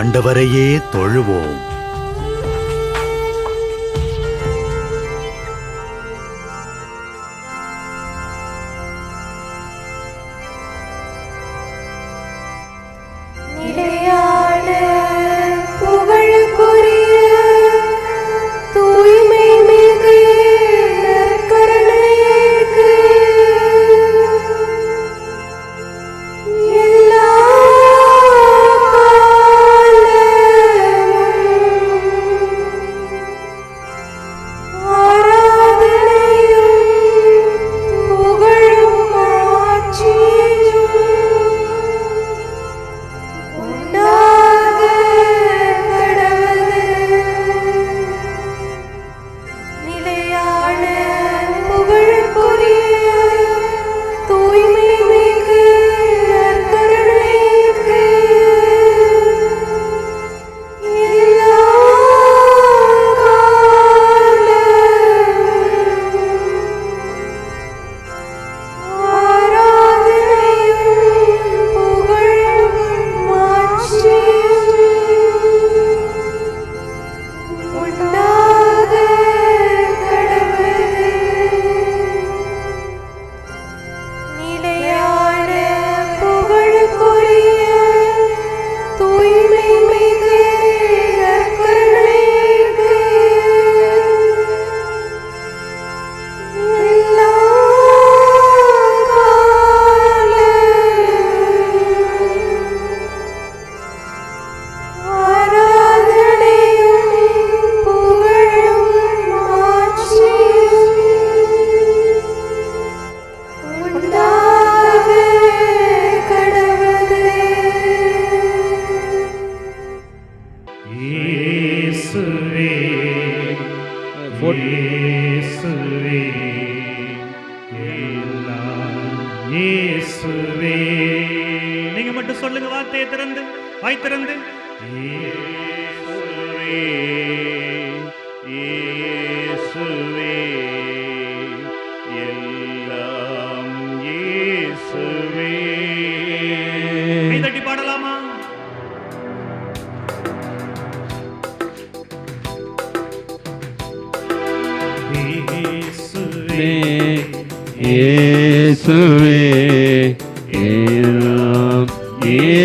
ஆண்டவரையே தொழுவோம்.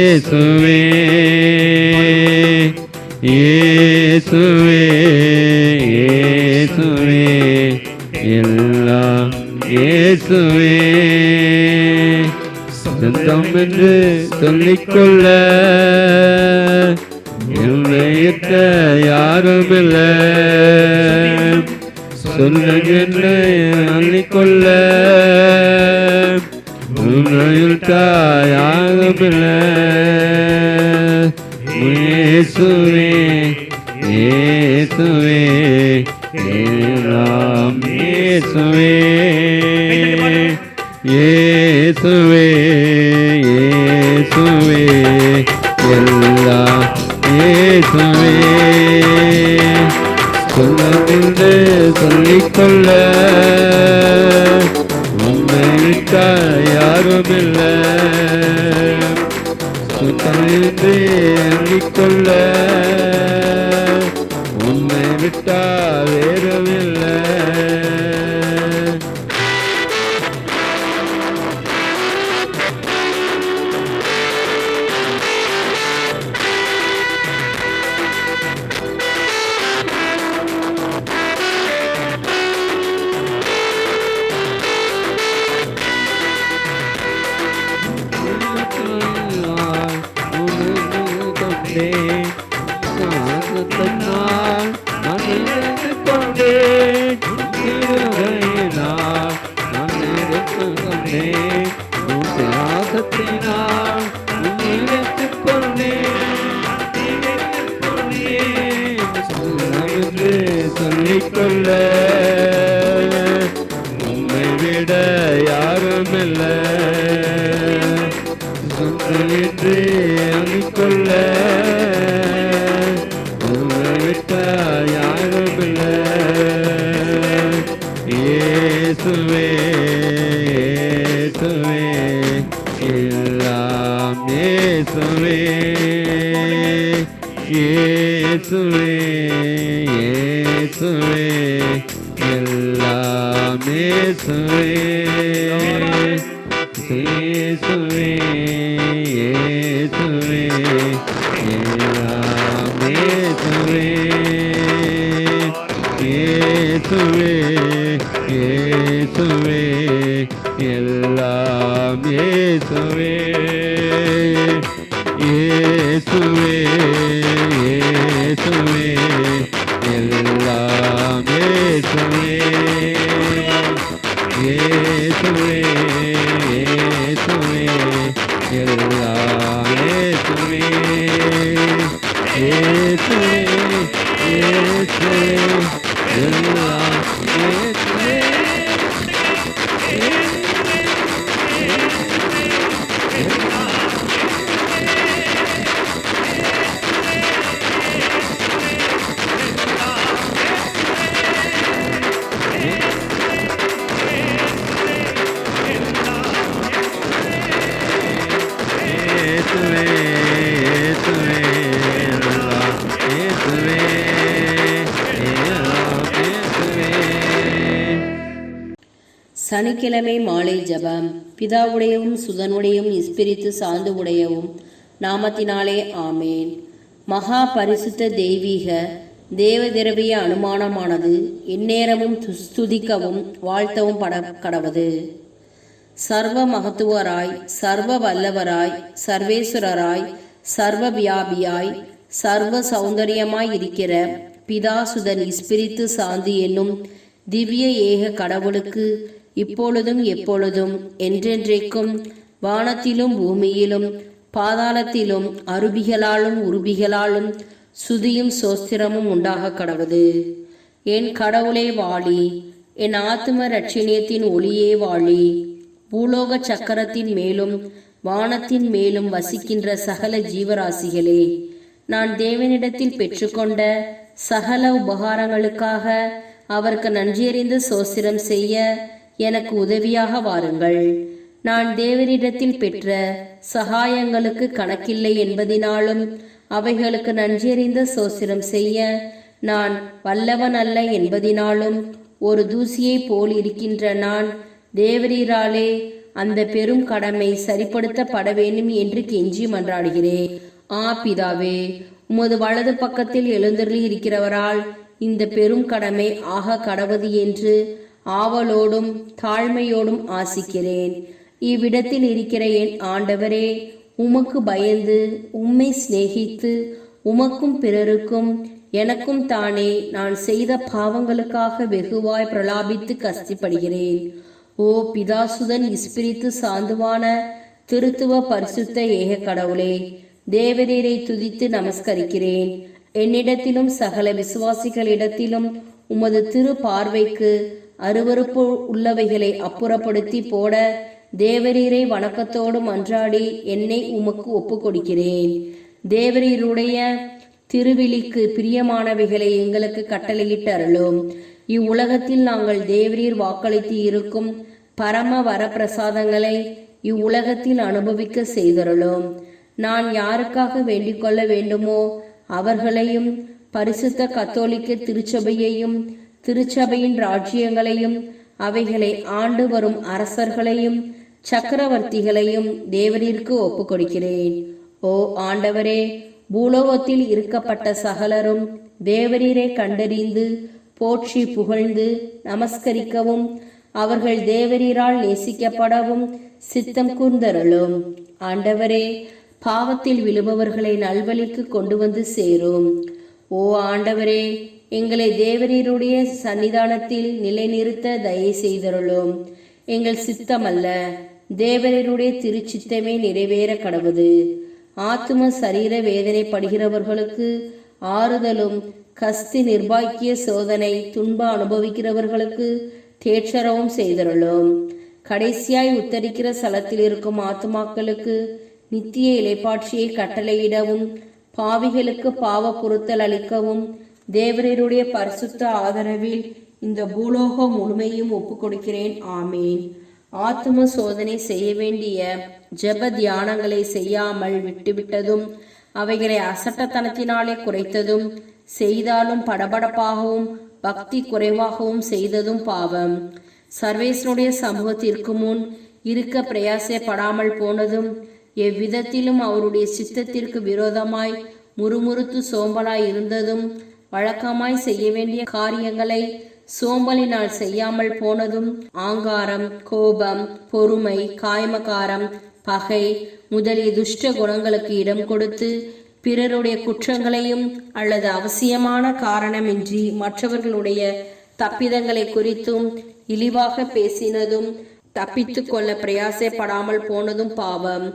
இயேசுவே இயேசுவே இயேசுவே எல்லாம் இயேசுவே. சொந்தம் என்று சொல்லிக்கொள்ள என்னையிட்ட யாரும் சொல்லுகின்ற அள்ளிக்கொள்ள அருள்தாயாக பிள்ளைசுவே ஏசுவே எல்லாம் ஏசுவே ஏசுவே ஏசுவே எல்லாம் ஏசுவே சொல்லமின்று சொல்லிக்கொள்ள. விட்ட யாரும் இல்லை சுத்தமின்றி எண்ணிக்கொள்ள உன்னை விட்டாவே இயேசுவே இயேசுவே இயேசுவே எல்லாம் இயேசுவே இயேசுவே இயேசுவே இயேசுவே இயேசுவே எல்லாம் இயேசுவே இயேசுவே இயேசுவே எல்லாம் இயேசுவே இயேசுவே இயேசுவே எல்லாம் இயேசுவே பிதாவுடையவும் சுதனுடையும் இஸ்பிரித்து சார்ந்து உடையவும் நாமத்தினாலே ஆமேன். மகா பரிசுத்த தெய்வீக தேவதிரவிய அனுமானமானது எந்நேரமும் துஸ்துதிக்கவும் வாழ்த்தவும் பட கடவது. சர்வ மகத்துவராய் சர்வ வல்லவராய் சர்வேஸ்வரராய் சர்வ வியாபியாய் சர்வ சௌந்தரியமாய் இருக்கிற பிதாசுதன் இஸ்பிரித்து சாந்தி என்னும் திவ்ய ஏக கடவுளுக்கு இப்பொழுதும் எப்பொழுதும் என்றென்றைக்கும் வானத்திலும் பூமியிலும் பாதாளத்திலும் அருபிகளாலும் உருபிகளாலும் சுதியும் சோஸ்திரமும் உண்டாக கடவுது என் கடவுளே வாழி என் ஆத்தும ரட்சணியத்தின் ஒளியே வாழி பூலோக சக்கரத்தின் மேலும் வானத்தின் மேலும் வசிக்கின்ற சகல ஜீவராசிகளே நான் தேவனிடத்தில் பெற்றுக்கொண்ட சகல உபகாரங்களுக்காக அவருக்கு நன்றியறிந்து சோசிரம் செய்ய எனக்கு உதவியாக வாருங்கள். நான் தேவனிடத்தில் பெற்ற சகாயங்களுக்கு கணக்கில்லை என்பதினாலும் அவைகளுக்கு நன்றியறிந்த சோசிரம் செய்ய நான் வல்லவன் அல்ல என்பதினாலும் ஒரு தூசியைப் போல் இருக்கின்ற நான் தேவரீராலே அந்த பெரும் கடமை சரிப்படுத்தப்பட வேண்டும் என்று கெஞ்சி மன்றாடுகிறேன். ஆ பிதாவே உமது வலது பக்கத்தில் எழுந்தருளி இருக்கிறவரால் இந்த பெரும் கடமை ஆக கடவது என்று ஆவலோடும் தாழ்மையோடும் ஆசிக்கிறேன். இவ்விடத்தில் இருக்கிற என் ஆண்டவரே உமக்கு பயந்து உம்மை சிநேகித்து உமக்கும் பிறருக்கும் எனக்கும் தானே நான் செய்த பாவங்களுக்காக வெகுவாய் பிரலாபித்து கஷ்டப்படுகிறேன். ஓ பிதாசுதன் இஸ்பிரித்து சாந்துவான திருத்துவ பரிசுத்த ஏக கடவுளே தேவரீரை துதித்து நமஸ்கரிக்கிறேன். என்னிடத்திலும் சகல விசுவாசிகளிடத்திலும் உமது திரு பார்வைக்கு அருவருப்பு உள்ளவைகளை அப்புறப்படுத்தி போட தேவரீரை வணக்கத்தோடு மன்றாடி என்னை உமக்கு ஒப்பு கொடுக்கிறேன் தேவரீருடைய திருவிழிக்கு பிரியமானவைகளை எங்களுக்கு கட்டளையிட்டு அருளும். இவ்வுலகத்தில் நாங்கள் தேவரீர் வாக்களித்து இருக்கும் பரம வரப்பிரசாதங்களை இவ்வுலகத்தில் அனுபவிக்க செய்தருளும். நான் யாருக்காக வேண்டிக் கொள்ள வேண்டுமோ அவர்களையும் பரிசுத்த கத்தோலிக்க திருச்சபையையும் திருச்சபையின் ராஜ்யங்களையும் அவைகளை ஆண்டு வரும் அரசர்களையும் சக்கரவர்த்திகளையும் தேவரிற்கு ஒப்புக்கொடுக்கிறேன். ஓ ஆண்டவரே பூலோகத்தில் இருக்கப்பட்ட சகலரும் தேவரீரை கண்டறிந்து போற்றி புகழ்ந்து நமஸ்கரிக்கவும் அவர்கள் தேவரீரால் நேசிக்கப்படவும் சித்தம் கூர்ந்தருளும். ஆண்டவரே பாவத்தில் விழுபவர்களை நல்வழிக்கு கொண்டு வந்து சேரும். ஓ ஆண்டவரே எங்களை தேவரீருடைய சன்னிதானத்தில் நிலைநிறுத்த தயை செய்தருளும். எங்கள் சித்தமல்ல தேவரீருடைய திருச்சித்தமே நிறைவேற கடவுது. ஆத்தும சரீர வேதனைப்படுகிறவர்களுக்கு ஆறுதலும் கஸ்தி நிர்பாக்கிய சோதனை துன்ப அனுபவிக்கிறவர்களுக்கு தேற்றரவும் செய்தருளும். கடைசியாய் உத்தரிக்கிற சலத்தில் இருக்கும் ஆத்துமாக்களுக்கு நித்திய இலைப்பாட்சியை கட்டளையிடவும் பாவிகளுக்கு பாவ பொருத்தல் அளிக்கவும் தேவரருடைய பரிசுத்த ஆதரவில் இந்த பூலோகம் முழுமையும் ஒப்புக் கொடுக்கிறேன் ஆமேன். ஆத்தும சோதனை செய்ய வேண்டிய ஜெப தியானங்களை செய்யாமல் விட்டுவிட்டதும் அவைகளை அசட்டத்தனத்தினாலே குறைத்ததும் செய்தாலும் படபடப்பாகவும் பக்தி குறைவாகவும் செய்ததும் பாவம். சர்வேசனுடைய சமூகத்திற்கு முன் இருக்க பிரயாசப்படாமல் போனதும் எவ்விதத்திலும் அவருடைய சித்தத்திற்கு விரோதமாய் முறுமுறுத்து சோம்பலாய் இருந்ததும் வழக்கமாய் செய்ய வேண்டிய காரியங்களை சோம்பலினால் செய்யாமல் போனதும் ஆங்காரம் கோபம் பொறுமை காய்மகாரம் பகை முதலிய துஷ்ட குணங்களுக்கு இடம் கொடுத்து பிறருடைய குற்றங்களையும் அல்லது அவசியமான காரணமின்றி மற்றவர்களுடைய தப்பிதங்களை குறித்தும் இழிவாக பேசினதும் தப்பித்து கொள்ள பிரயாசப்படாமல் போனதும் பாவம்.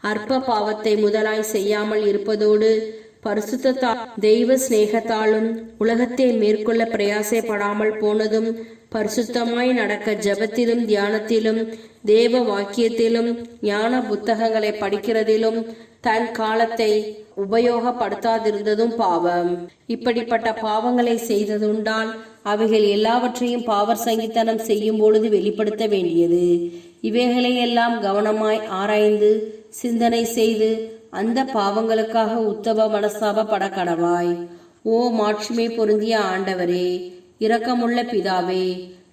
அற்ப பாவத்தை முதலாய் செய்யாமல் இருப்பதோடு பரிசுத்தத்தா தெய்வ சிநேகத்தாலும் உலகத்தை மேற்கொள்ள பிரயாசப்படாமல் போனதும் பரிசுத்தமாய் நடக்க ஜெபத்திலும் தியானத்திலும் தேவ வாக்கியத்திலும் ஞான புத்தகங்களை படிக்கிறதிலும் தன் காலத்தை உபயோகப்படுத்தாதிருந்ததும் பாவம். இப்படிப்பட்ட பாவங்களை செய்ததுண்டால் அவைகள் எல்லாவற்றையும் பாவர் சங்கித்தனம் செய்யும் பொழுது வெளிப்படுத்த வேண்டியது. இவைகளை எல்லாம் கவனமாய் ஆராய்ந்து சிந்தனை செய்து அந்த பாவங்களுக்காக உத்தவ மனஸ்தாபப்பட கடவாய் ஓ மாட்சிமை பொருந்திய ஆண்டவரே இரக்கமுள்ள பிதாவே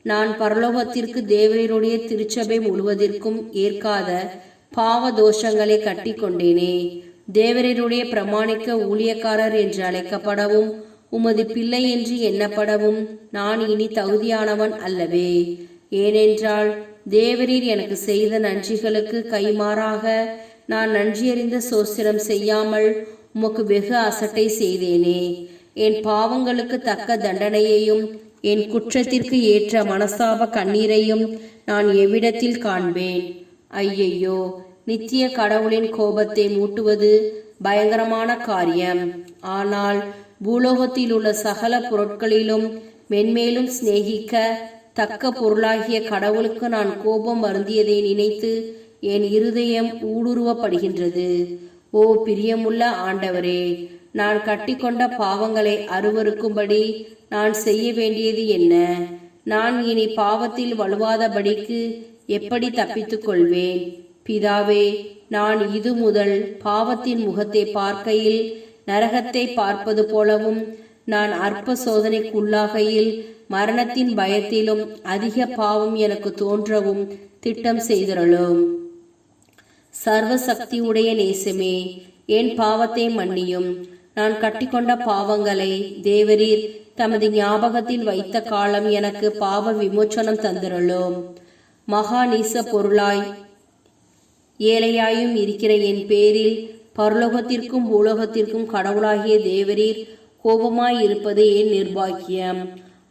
நான் பரலோகத்திற்கு தேவரீருடைய திருச்சபை முழுவதற்கும் ஏற்காத பாவ தோஷங்களை கட்டி கொண்டேனே. தேவரீருடைய பிரமாணிக்க ஊழியக்காரர் என்று அழைக்கப்படவும் உமது பிள்ளை என்று எண்ணப்படவும் நான் இனி தகுதியானவன் அல்லவே. ஏனென்றால் தேவரீர் எனக்கு செய்த நன்றிகளுக்கு கைமாறாக நான் நன்றியறிந்த சோசிரம் செய்யாமல் உமக்கு வெகு அசட்டை செய்தேனே. என் பாவங்களுக்கு தக்க தண்டனையையும் என் குற்றத்திற்கு ஏற்ற மனசாப கண்ணீரையும் நான் எவ்விடத்தில் காண்பேன்? ஐயையோ நித்திய கடவுளின் கோபத்தை மூட்டுவது பயங்கரமான காரியம். ஆனால் பூலோகத்தில் உள்ள சகல பொருட்களிலும் மென்மேலும் சிநேகிக்க தக்க பொருளாகிய கடவுளுக்கு நான் கோபம் வருந்தியதை நினைத்து என் இருதயம் ஊடுருவப்படுகின்றது. ஓ பிரியமுள்ள ஆண்டவரே நான் கட்டிக்கொண்ட பாவங்களை அருவருக்கும்படி நான் செய்ய வேண்டியது என்ன? நான் இனி பாவத்தில் வலுவாதபடிக்கு எப்படி தப்பித்துக் கொள்வேன்? பிதாவே நான் இது முதல் பாவத்தின் முகத்தை பார்க்கையில் நரகத்தை பார்ப்பது போலவும் நான் அற்ப சோதனைக்குள்ளாகையில் மரணத்தின் பயத்திலும் அதிக பாவம் எனக்கு தோன்றவும் திட்டம் செய்திரளும். சர்வ சக்தி உடைய நேசமே. என் பாவத்தை மன்னியும். நான் கட்டிக்கொண்ட பாவங்களை தேவரீர் தமது ஞாபகத்தில் வைத்த காலம் எனக்கு பாவ விமோச்சனம் தந்திரலும் மகா நீச பொருளாய் ஏழையாயும் இருக்கிற என் பேரில் பரலோகத்திற்கும் பூலோகத்திற்கும் கடவுளாகிய தேவரீர் கோபமாய் இருப்பது என் நிர்பாக்கியம்.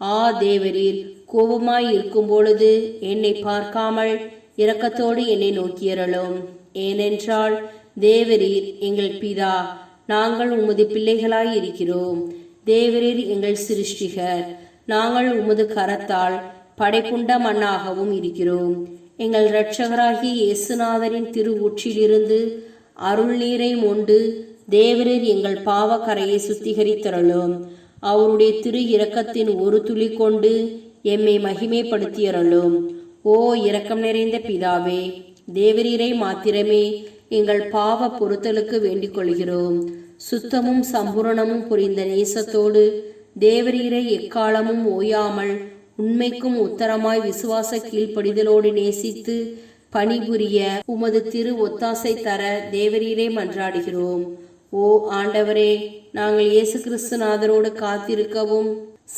ஆ தேவரீர் கோபமாய் இருக்கும் பொழுது என்னை பார்க்காமல் இரக்கத்தோடு என்னை நோக்கியறலும் ஏனென்றால் தேவரீர் எங்கள் பிதா நாங்கள் உமது பிள்ளைகளாய் இருக்கிறோம் தேவரீர் எங்கள் சிருஷ்டிகர் நாங்கள் உமது கரத்தால் படைப்புண்ட மண்ணாகவும் இருக்கிறோம். எங்கள் இரட்சகராகிய இயேசுநாதரின் திரு ஊற்றிலிருந்து அருள் நீரை மொண்டு தேவரீர் எங்கள் பாவக்கரையை சுத்திகரித்தரலும் அவருடைய திரு இரக்கத்தின் ஒரு துளி கொண்டு எம்மை மகிமைப்படுத்தியரலும் ஓ இரக்கம் நிறைந்த பிதாவே தேவரீரை மாத்திரமே எங்கள் பாவ பொருத்தலுக்கு வேண்டிக் கொள்கிறோம் சுத்தமும் சம்பூரணமும் புரிந்த நேசத்தோடு தேவரீரை எக்காலமும் ஓயாமல் உண்மைக்கும் உத்தரமாய் விசுவாச கீழ்ப்படிதலோடு நேசித்து பணிபுரிய உமது திரு ஒத்தாசை தர தேவரீரே மன்றாடுகிறோம். ஓ ஆண்டவரே நாங்கள் இயேசு கிறிஸ்துநாதரோடு காத்திருக்கவும்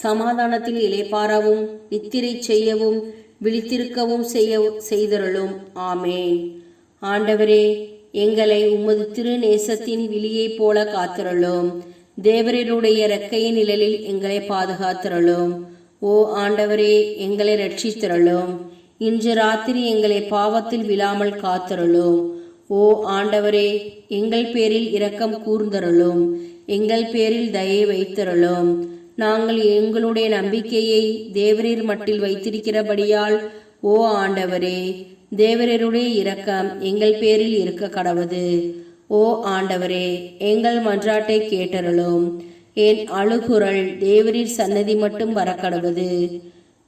சமாதானத்தில் இளைப்பாறவும் நித்திரை செய்யவும் விழித்திருக்கவும் செய்ய செய்தருளும். ஆமேன். ஆண்டவரே எங்களை உமது திருநேசத்தின் விழியைப் போல காத்திரளும். தேவரருடைய இறக்கைய நிழலில் எங்களை பாதுகாத்திரளும். ஓ ஆண்டவரே எங்களை ரட்சித்திரளும் இன்று ராத்திரி எங்களை பாவத்தில் விழாமல் காத்திரளும். ஓ ஆண்டவரே எங்கள் பேரில் இரக்கம் கூர்ந்தருளும். எங்கள் பேரில் தயை வைத்திரளும். நாங்கள் எங்களுடைய நம்பிக்கையை தேவரீர் மட்டில் வைத்திருக்கிறபடியால் ஓ ஆண்டவரே தேவரருடைய இரக்கம் எங்கள் பேரில் இருக்க கடவுது. ஓ ஆண்டவரே எங்கள் மன்றாட்டை கேட்டருளும். என் அழுகுரல் தேவரீர் சன்னதி மட்டும் வரக்கடவுது.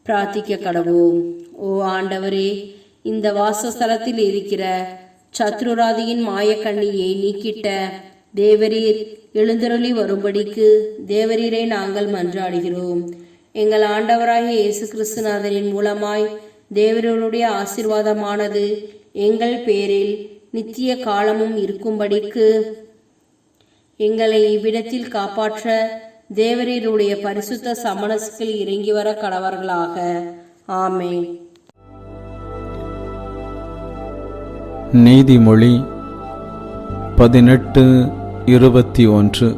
பிரார்த்திக்க கடவோம் ஓ ஆண்டவரே இந்த வாசஸ்தலத்தில் இருக்கிற சத்ருராதியின் மாயக்கண்ணியை நீக்கிட்ட தேவரீர் எழுந்தருளி வரும்படிக்கு தேவரீரை நாங்கள் மன்றாடுகிறோம். எங்கள் ஆண்டவராகிய இயேசு கிறிஸ்துநாதரின் மூலமாய் தேவரீருடைய ஆசீர்வாதமானது எங்கள் பேரில் நித்திய காலமும் இருக்கும்படிக்கு எங்களை இவ்விடத்தில் காப்பாற்ற தேவரீருடைய பரிசுத்த சமணசுகள் இறங்கி வர கடவர்களாக. ஆமே நீதிமொழி பதினெட்டு இருபத்தி ஒன்று.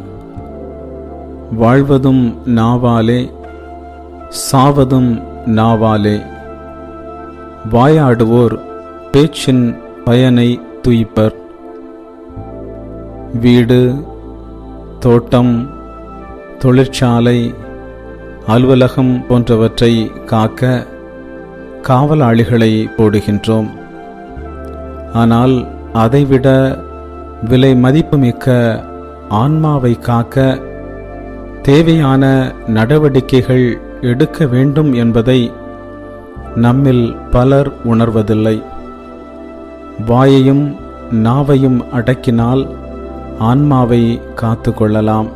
வாழ்வதும் நாவாலே சாவதும் நாவாலே. வாயாடுவோர் பேச்சின் பயனை துய்ப்பர். வீடு தோட்டம் தொழிற்சாலை அலுவலகம் போன்றவற்றை காக்க காவலாளிகளை போடுகின்றோம். ஆனால் அதைவிட விலை மதிப்புமிக்க ஆன்மாவை காக்க தேவையான நடவடிக்கைகள் எடுக்க வேண்டும் என்பதை நம்மில் பலர் உணர்வதில்லை. வாயையும் நாவையும் அடக்கினால் ஆன்மாவை காத்து கொள்ளலாம்.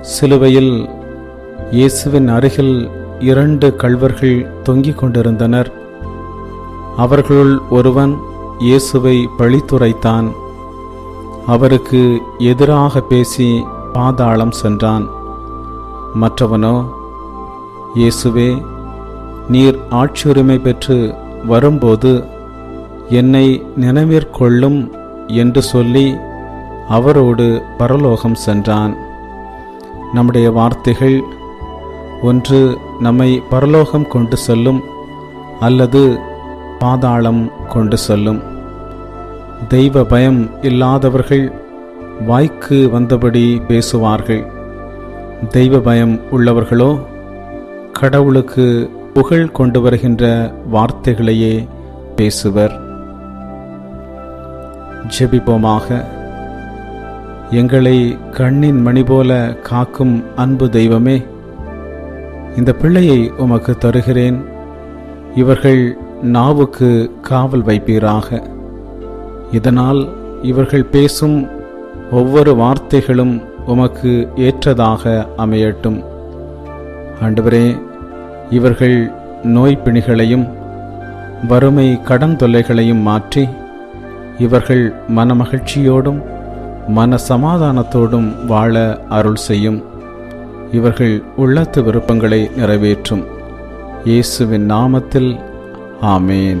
சிலுவையில் இயேசுவின் அருகில் இரண்டு கள்வர்கள் தொங்கிக் கொண்டிருந்தனர். அவர்களுள் ஒருவன் இயேசுவை பழித்துரைத்தான். அவருக்கு எதிராக பேசி பாதாளம் சென்றான். மற்றவனோ இயேசுவே நீர் ஆட்சியுரிமை பெற்று வரும்போது என்னை நினைவிற்கொள்ளும் என்று சொல்லி அவரோடு பரலோகம் சென்றான். நம்முடைய வார்த்தைகள் ஒன்று நம்மை பரலோகம் கொண்டு செல்லும் அல்லது பாதாளம் கொண்டு செல்லும். தெய்வ பயம் இல்லாதவர்கள் வாய்க்கு வந்தபடி பேசுவார்கள். தெய்வ பயம் உள்ளவர்களோ கடவுளுக்கு புகழ் கொண்டு வருகின்ற வார்த்தைகளையே பேசுவர். ஜெபிப்போமாக. எங்களை கண்ணின் மணி போல காக்கும் அன்பு தெய்வமே இந்த பிள்ளையை உமக்கு தருகிறேன். இவர்கள் நாவுக்கு காவல் வைப்பீராக. இதனால் இவர்கள் பேசும் ஒவ்வொரு வார்த்தைகளும் உமக்கு ஏற்றதாக அமையட்டும். ஆண்டவரே இவர்கள் நோய் பிணிகளையும் வறுமை கடன் தொல்லைகளையும் மாற்றி இவர்கள் மனமகிழ்ச்சியோடும் மன சமாதானத்தோடும் வாழ அருள் செய்யும். இவர்கள் உள்ளத்து விருப்பங்களை நிறைவேற்றும். இயேசுவின் நாமத்தில் ஆமேன்.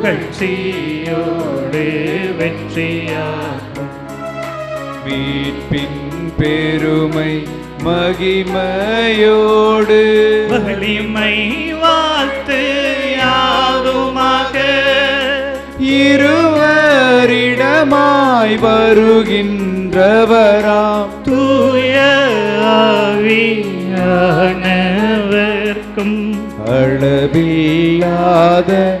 புகழ்ச்சியோடு வெற்றியாகும். மீட்பின் பெருமை மகிமையோடு. வலிமை வாழ்த்து யாதுமாக. இருவரிடமாய் வருகின்றவராம். தூய ஆவியானவர்க்கும். அளவில்லாத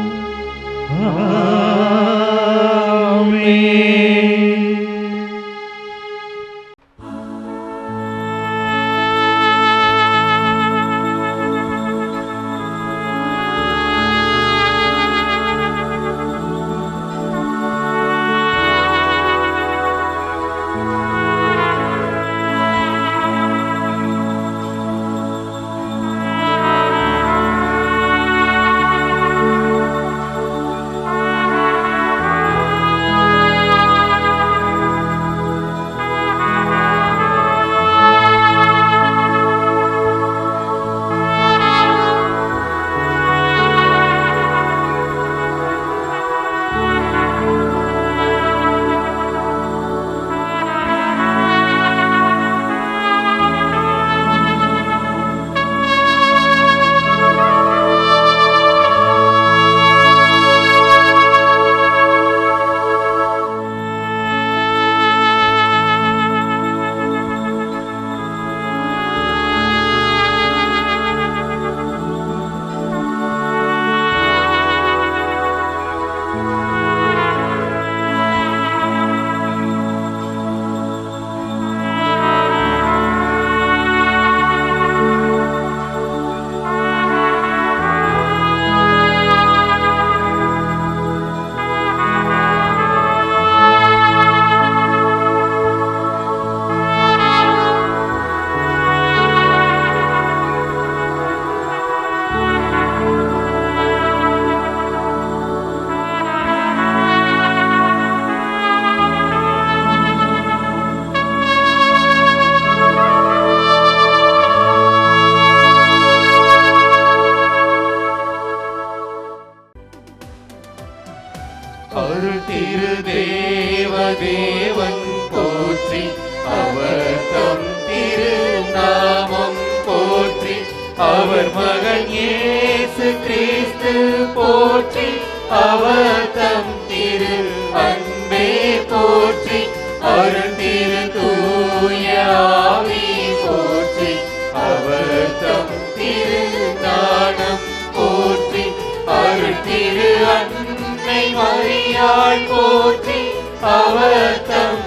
அருள் திரு ஞானம் போற்றி அருள் திரு அன்னை மரியாள் போற்றி அவர் தம்